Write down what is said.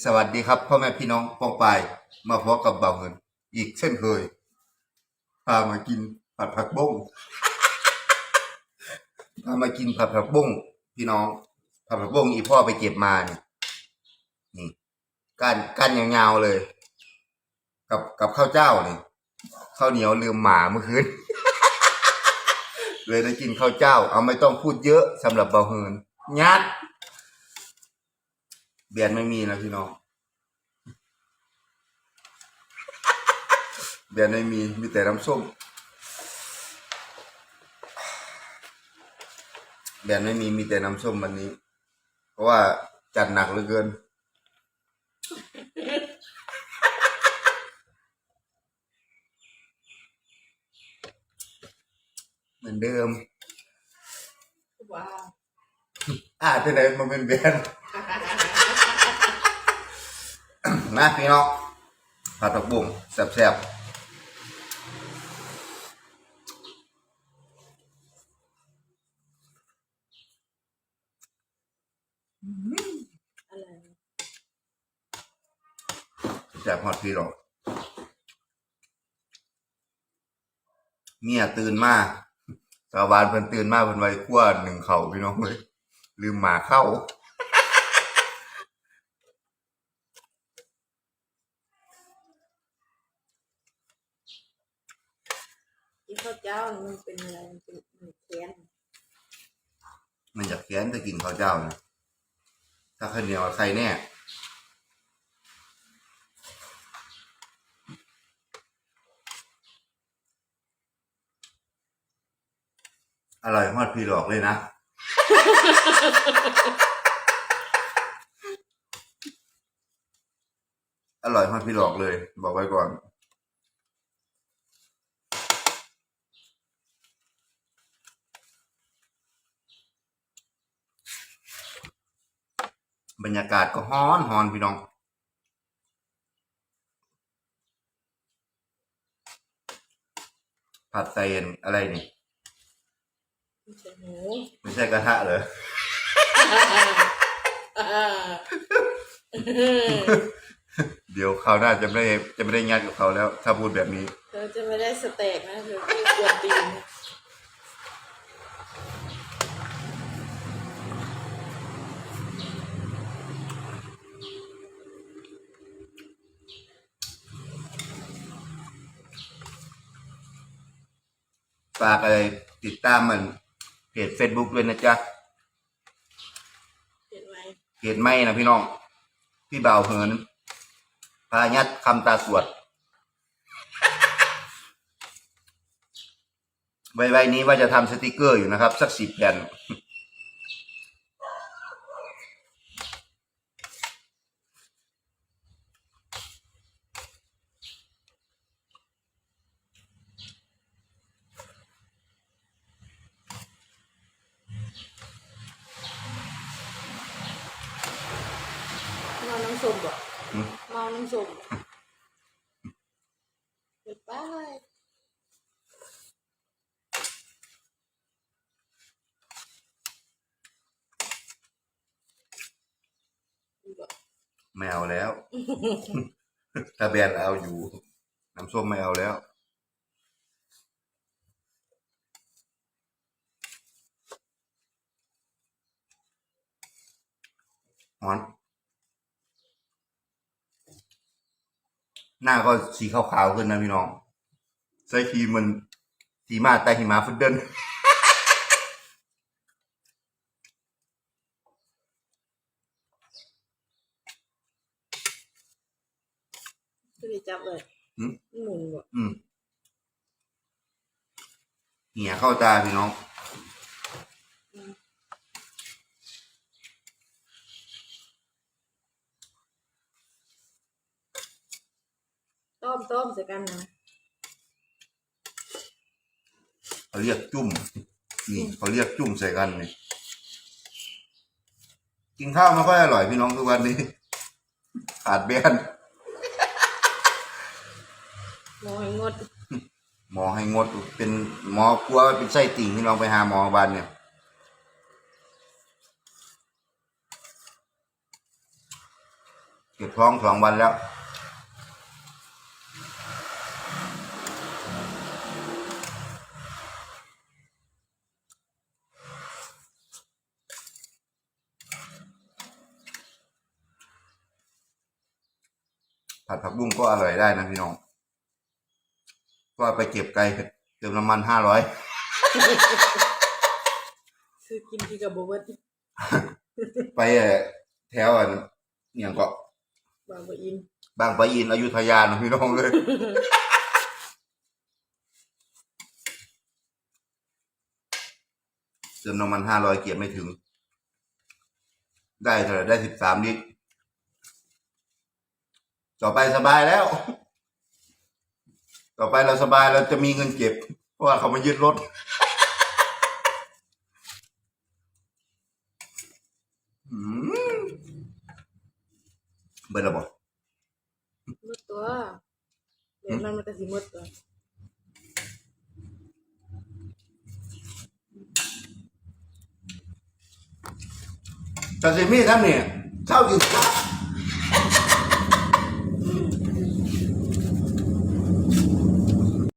สวัสดีครับพ่อแม่พี่น้องปองปายมาพบกับเบาเงิน อีกเช่นเคยพามากินผัดผักบุ้งพามากินผัดผักบุ้งพี่น้องผัดผักบุ้งอีพ่อไปเก็บมาเนี่ยนี่ก้านก้านยาวๆเลย กับกับข้าวเจ้านี่ข้าวเหนียวลืมหมาเมื่อคืนเลยได้กินข้าวเจ้า เอาไม่ต้องพูดเยอะสำหรับเบาเฮินยัด เบียนไม่มีนะพี่น้องเบียนไม่มีมีแต่น้ำส้มเบียนไม่มีมีแต่น้ำส้มวันนี้ เพราะว่าจัดหนักเหลือเกินเหมือนเดิมว้าวอ่าที่ไหนมันเป็นเบียน นะพี่น้องผัดผักบุ้งแซ่บอะไรๆแซ่บฮอดพี่น้องเมียตื่นมาสาวบานเพิ่นตื่นมาเพิ่นไว้ขั้วหนึ่งเข่าพี่น้องเลยลืมหมาเข้า ที่ข้าวเจ้ามันเป็นอะไรมันเป็นมันแค้นมันอยากแค้นจะกินข้าวเจ้านะถ้าข้าวเหนียวใครแน่อร่อยฮอดพี่หลอกเลยนะ อร่อยฮอดพี่หลอกเลย บอกไว้ก่อน บรรยากาศก็ฮ้อนฮอนพี่น้อง ผัดใส่อะไรนี่ไม่ใช่หมูไม่ใช่กระทะเหรอ เดี๋ยวคราวหน้าจะไม่ได้จะไม่ได้งานกับเขาแล้ว ถ้าพูดแบบนี้เธอจะไม่ได้สเต็กนะเธอไม่กวนตีน ฝากอะไรติดตามมันเพจ Facebook ด้วยนะจ๊ะเห็นไหมเพจไม่นะพี่น้อง พี่บ่าวเหินพายัดคำตาสวด ไว้ๆนี้ว่าจะทำสติกเกอร์อยู่นะครับ สักสิบแผ่นำส้มบ่อืม เมาน้ำส้มเปิดป้ายบ่ไม่เอาแล้ว ถ้าแบรนด์เอาอยู่ น้ำส้มไม่เอาแล้ว หอน หน้าก็สีขาวๆขึ้นนะพี่น้อง ใส่ครีมมันสีมาแต่หิมะฟุดเดิลไม่ได้จับเลยอืมหมุนบ่อืมเหี่ยเข้าตาพี่น้อง ต้มต้มใส่กันนะเขาเรียกจุ่มนี่เขาเรียกจุ่มใส่กันนี่กินข้าวไม่ค่อยอร่อยพี่น้องทุกวันนี้ ขาดแบนมองให้งด หมอให้งดเป็นหมอกลัวว่าเป็นไส้ติ่งพี่น้องไปหาหมอบ้านเนี่ยเเก็บท้องสองวันแล้ว ผัดผักบุ้งก็อร่อยได้นะพี่น้อง ก็ไปเก็บไกลเติมน้ำมันห้าร้อยซื้อกินที่กับบอกว่าไปเอ่อแถวอันเนี่ยก็บางปะอิน บางปะอินอยุธยานะพี่น้องเลยเติมน้ำมันห้าร้อยเกียบไม่ถึง ได้เท่าไหร่ได้สิบสามลิตร ต่อไปสบายแล้ว ต่อไปเราสบายเราจะมีเงินเก็บ เพราะว่าเขามายึดรถอืมเบิร์ดระบอกหมดตัวเดี๋ยวมันมันจะสิหมดตัวแต่สิมีท่านเนี่ยเช่าอยู่